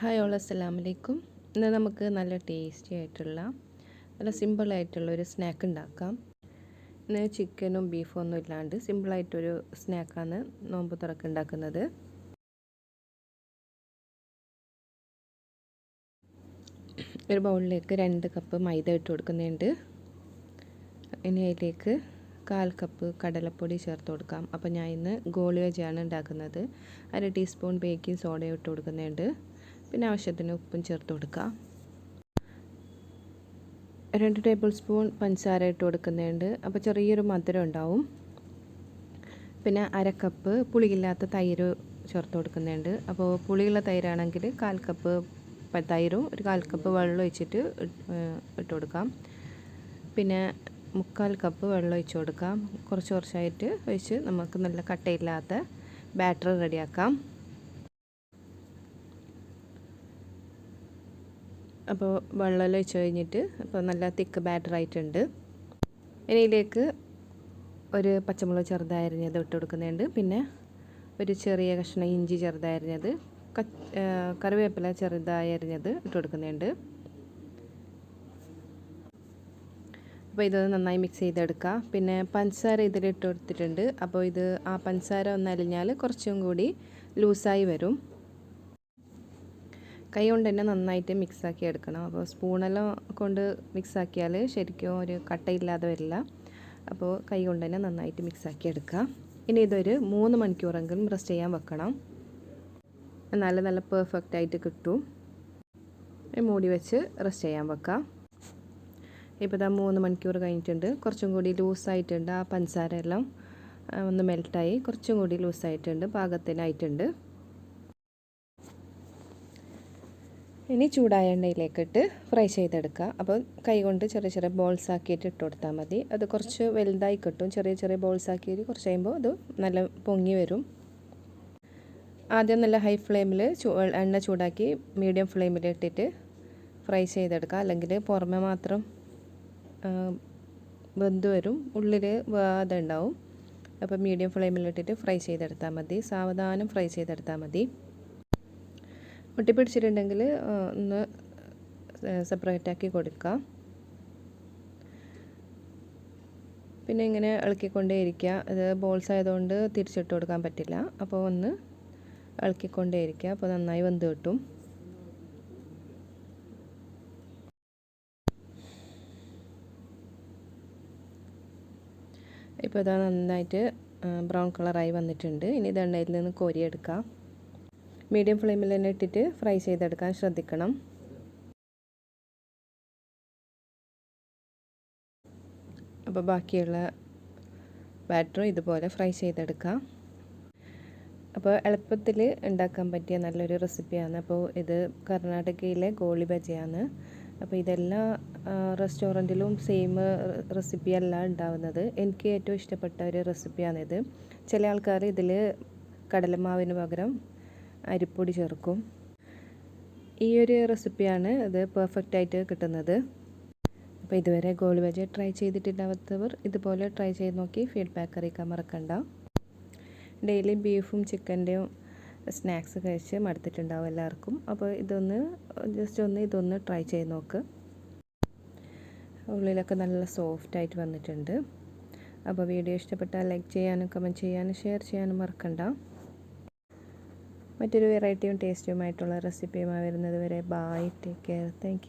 Hi all അസ്സലാം വലൈക്കും ഇന്ന് നമുക്ക് നല്ല ടേസ്റ്റി ആയിട്ടുള്ള നല്ല സിമ്പിളായിട്ടുള്ള ഒരു സ്നാക്ക് ഉണ്ടാക്കാം. ഇന്ന് ചിക്കനും ബീഫും ഒന്നും ഇല്ലാണ്ട് സിമ്പിളായിട്ടൊരു സ്നാക്കാണ് നോമ്പ് തുറക്ക് ഉണ്ടാക്കുന്നത്. ഒരു ബൗളിലേക്ക് രണ്ട് കപ്പ് മൈദ ഇട്ട് കൊടുക്കുന്നുണ്ട്. ഇനി അതിലേക്ക് കാൽ കപ്പ് കടലപ്പൊടി ചേർത്ത് കൊടുക്കാം. അപ്പോൾ ഞാൻ ഇന്ന് ഗോളി വെച്ചാണ് ഉണ്ടാക്കുന്നത്. അര ടീസ്പൂൺ ബേക്കിംഗ് സോഡ ഇട്ട് കൊടുക്കുന്നുണ്ട്. പിന്നെ ആവശ്യത്തിന് ഉപ്പും ചേർത്ത് കൊടുക്കുക. രണ്ട് ടേബിൾ സ്പൂൺ പഞ്ചസാര ഇട്ട് കൊടുക്കുന്നുണ്ട്. അപ്പോൾ ചെറിയൊരു മധുരം ഉണ്ടാവും. പിന്നെ അര കപ്പ് പുളിയില്ലാത്ത തൈര് ചേർത്ത് കൊടുക്കുന്നുണ്ട്. അപ്പോൾ പുളിയുള്ള തൈരാണെങ്കിൽ കാൽ കപ്പ് തൈരും ഒരു കാൽ കപ്പ് വെള്ളം ഒഴിച്ചിട്ട് ഇട്ട് കൊടുക്കാം. പിന്നെ മുക്കാൽ കപ്പ് വെള്ളം ഒഴിച്ച് കൊടുക്കാം. കുറച്ച് കുറച്ചായിട്ട് ഒഴിച്ച് നമുക്ക് നല്ല കട്ടയില്ലാത്ത ബാറ്റർ റെഡിയാക്കാം. അപ്പോൾ വെള്ളം ഒഴിച്ച് കഴിഞ്ഞിട്ട് അപ്പോൾ നല്ല തിക്ക് ബാറ്റർ ആയിട്ടുണ്ട്. ഇനിയിലേക്ക് ഒരു പച്ചമുളക് ചെറുതായരിഞ്ഞത് ഇട്ട് കൊടുക്കുന്നുണ്ട്. പിന്നെ ഒരു ചെറിയ കഷ്ണം ഇഞ്ചി ചെറുതായരിഞ്ഞത് കറിവേപ്പില ചെറുതായിരുന്നത് ഇട്ട് കൊടുക്കുന്നുണ്ട്. അപ്പോൾ ഇത് നന്നായി മിക്സ് ചെയ്തെടുക്കുക പിന്നെ പഞ്ചസാര ഇതിൽ ഇട്ട് കൊടുത്തിട്ടുണ്ട്. അപ്പോൾ ഇത് ആ പഞ്ചസാര ഒന്ന് അലിഞ്ഞാൽ കുറച്ചും കൂടി ലൂസായി വരും. കൈ കൊണ്ട് തന്നെ നന്നായിട്ട് മിക്സാക്കി എടുക്കണം. അപ്പോൾ സ്പൂണെല്ലാം കൊണ്ട് മിക്സാക്കിയാൽ ശരിക്കും ഒരു കട്ടയില്ലാതെ വരില്ല. അപ്പോൾ കൈ കൊണ്ട് തന്നെ നന്നായിട്ട് മിക്സാക്കി എടുക്കുക ഇനി ഇതൊരു മൂന്ന് മണിക്കൂറെങ്കിലും റെസ്റ്റ് ചെയ്യാൻ വെക്കണം. നല്ല നല്ല പെർഫെക്റ്റ് ആയിട്ട് കിട്ടും. മൂടി വെച്ച് റെസ്റ്റ് ചെയ്യാൻ വെക്കാം. ഇപ്പോൾ ഇതാ മൂന്ന് മണിക്കൂർ കഴിഞ്ഞിട്ടുണ്ട്. കുറച്ചും കൂടി ലൂസായിട്ടുണ്ട് ആ പഞ്ചസാര എല്ലാം ഒന്ന് മെൽട്ടായി. കുറച്ചും കൂടി ലൂസായിട്ടുണ്ട്. പാകത്തിനായിട്ടുണ്ട്. ഇനി ചൂടായ എണ്ണയിലേക്കിട്ട് ഫ്രൈ ചെയ്തെടുക്കുക. അപ്പോൾ കൈകൊണ്ട് ചെറിയ ചെറിയ ബോൾസ് ആക്കിയിട്ട് ഇട്ട് കൊടുത്താൽ മതി. അത് കുറച്ച് വലുതായി കിട്ടും. ചെറിയ ചെറിയ ബോൾസ് ആക്കിയിട്ട് കുറച്ച് കഴിയുമ്പോൾ അത് നല്ല പൊങ്ങി വരും. ആദ്യം നല്ല ഹൈ ഫ്ലെയിമിൽ എണ്ണ ചൂടാക്കി മീഡിയം ഫ്ലെയിമിൽ ഇട്ടിട്ട് ഫ്രൈ ചെയ്തെടുക്കുക. അല്ലെങ്കിൽ പുറമെ മാത്രം വെന്ത് വരും. ഉള്ളിൽ വേദ ഉണ്ടാവും അപ്പോൾ മീഡിയം ഫ്ലെയിമിൽ ഇട്ടിട്ട് ഫ്രൈ ചെയ്തെടുത്താൽ മതി. സാവധാനം ഫ്രൈ ചെയ്തെടുത്താൽ മതി. ഒട്ടിപ്പിടിച്ചിട്ടുണ്ടെങ്കിൽ ഒന്ന് സെപ്പറേറ്റ് ആക്കി കൊടുക്കുക പിന്നെ ഇങ്ങനെ ഇളക്കിക്കൊണ്ടേ ഇരിക്കുക അത് ബോൾസ് ആയതുകൊണ്ട് തിരിച്ചിട്ട് കൊടുക്കാൻ പറ്റില്ല. അപ്പോൾ ഒന്ന് ഇളക്കിക്കൊണ്ടേ ഇരിക്കുക അപ്പോൾ നന്നായി വെന്ത് കിട്ടും. ഇപ്പോൾ ഇതാ നന്നായിട്ട് ബ്രൗൺ കളറായി വന്നിട്ടുണ്ട്. ഇനി ഇത് എണ്ണയിൽ നിന്ന് കോരിയെടുക്കാം. മീഡിയം ഫ്ലെയിമിൽ തന്നെ ഇട്ടിട്ട് ഫ്രൈ ചെയ്തെടുക്കാൻ ശ്രദ്ധിക്കണം. അപ്പോൾ ബാക്കിയുള്ള ബാറ്ററും ഇതുപോലെ ഫ്രൈ ചെയ്തെടുക്കാം. അപ്പോൾ എളുപ്പത്തിൽ ഉണ്ടാക്കാൻ പറ്റിയ നല്ലൊരു റെസിപ്പിയാണ്. അപ്പോൾ ഇത് കർണാടകയിലെ ഗോളി ബജയാണ്. അപ്പോൾ ഇതെല്ലാ റെസ്റ്റോറന്റിലും സെയിം റെസിപ്പി അല്ല ഉണ്ടാവുന്നത്. എനിക്ക് ഏറ്റവും ഇഷ്ടപ്പെട്ട ഒരു റെസിപ്പിയാണിത് ചില ആൾക്കാർ ഇതിൽ കടലമാവിന് പകരം അരിപ്പൊടി ചേർക്കും. ഈ ഒരു റെസിപ്പിയാണ് ഇത് പെർഫെക്റ്റ് ആയിട്ട് കിട്ടുന്നത്. അപ്പോൾ ഇതുവരെ ബജി ട്രൈ ചെയ്തിട്ടില്ലാത്തവർ ഇതുപോലെ ട്രൈ ചെയ്ത് നോക്കി ഫീഡ്ബാക്ക് അറിയിക്കാൻ മറക്കണ്ട. ഡെയിലി ബീഫും ചിക്കന്റെയും സ്നാക്സ് കഴിച്ച് മടുത്തിട്ടുണ്ടാവും എല്ലാവർക്കും. അപ്പോൾ ഇതൊന്ന് ജസ്റ്റ് ഒന്ന് ഇതൊന്ന് ട്രൈ ചെയ്ത് നോക്ക്. ഉള്ളിലൊക്കെ നല്ല സോഫ്റ്റ് ആയിട്ട് വന്നിട്ടുണ്ട്. അപ്പോൾ വീഡിയോ ഇഷ്ടപ്പെട്ടാൽ ലൈക്ക് ചെയ്യാനും കമന്റ് ചെയ്യാനും ഷെയർ ചെയ്യാനും മറക്കണ്ട. മറ്റൊരു വെറൈറ്റിയും ടേസ്റ്റിയുമായിട്ടുള്ള റെസിപ്പിയുമായി വരുന്നത് വരെ ബായ് ടേക്ക് കെയർ താങ്ക്